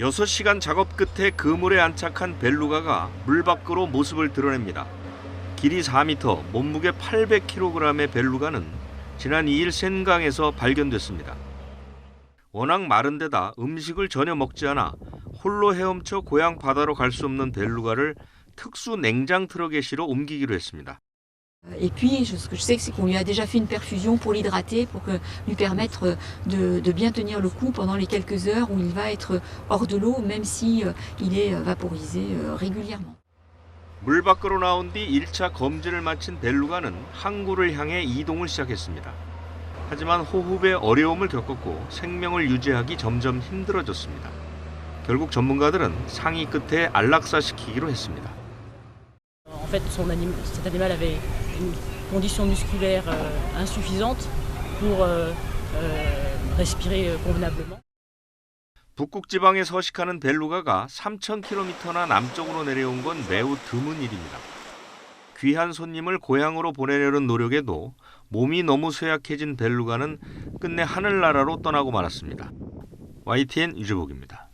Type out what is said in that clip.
6시간 작업 끝에 그물에 안착한 벨루가가 물 밖으로 모습을 드러냅니다. 길이 4m, 몸무게 800kg의 벨루가는 지난 2일 센강에서 발견됐습니다. 워낙 마른 데다 음식을 전혀 먹지 않아 홀로 헤엄쳐 고향 바다로 갈 수 없는 벨루가를 특수 냉장 트럭에 실어 옮기기로 했습니다. Et puis, ce que je sais, c'est qu'on lui a déjà fait une perfusion pour l'hydrater, pour que, lui permettre de, de bien tenir le coup pendant les quelques heures où il va être hors de l'eau, même si euh, il est euh, vaporisé euh, régulièrement. 물 밖으로 나온 뒤 1차 검진을 마친 벨루가는 항구를 향해 이동을 시작했습니다. 하지만 호흡에 어려움을 겪었고 생명을 유지하기 점점 힘들어졌습니다. 결국 전문가들은 상위 끝에 안락사시키기로 했습니다. Fait, son anim- cet animal avait une condition musculaire euh, insuffisante pour euh, euh, respirer euh, convenablement. 북극 지방에 서식하는 벨루가가 3,000km나 남쪽으로 내려온 건 매우 드문 일입니다. 귀한 손님을 고향으로 보내려는 노력에도 몸이 너무 쇠약해진 벨루가는 끝내 하늘나라로 떠나고 말았습니다. YTN 유재복입니다.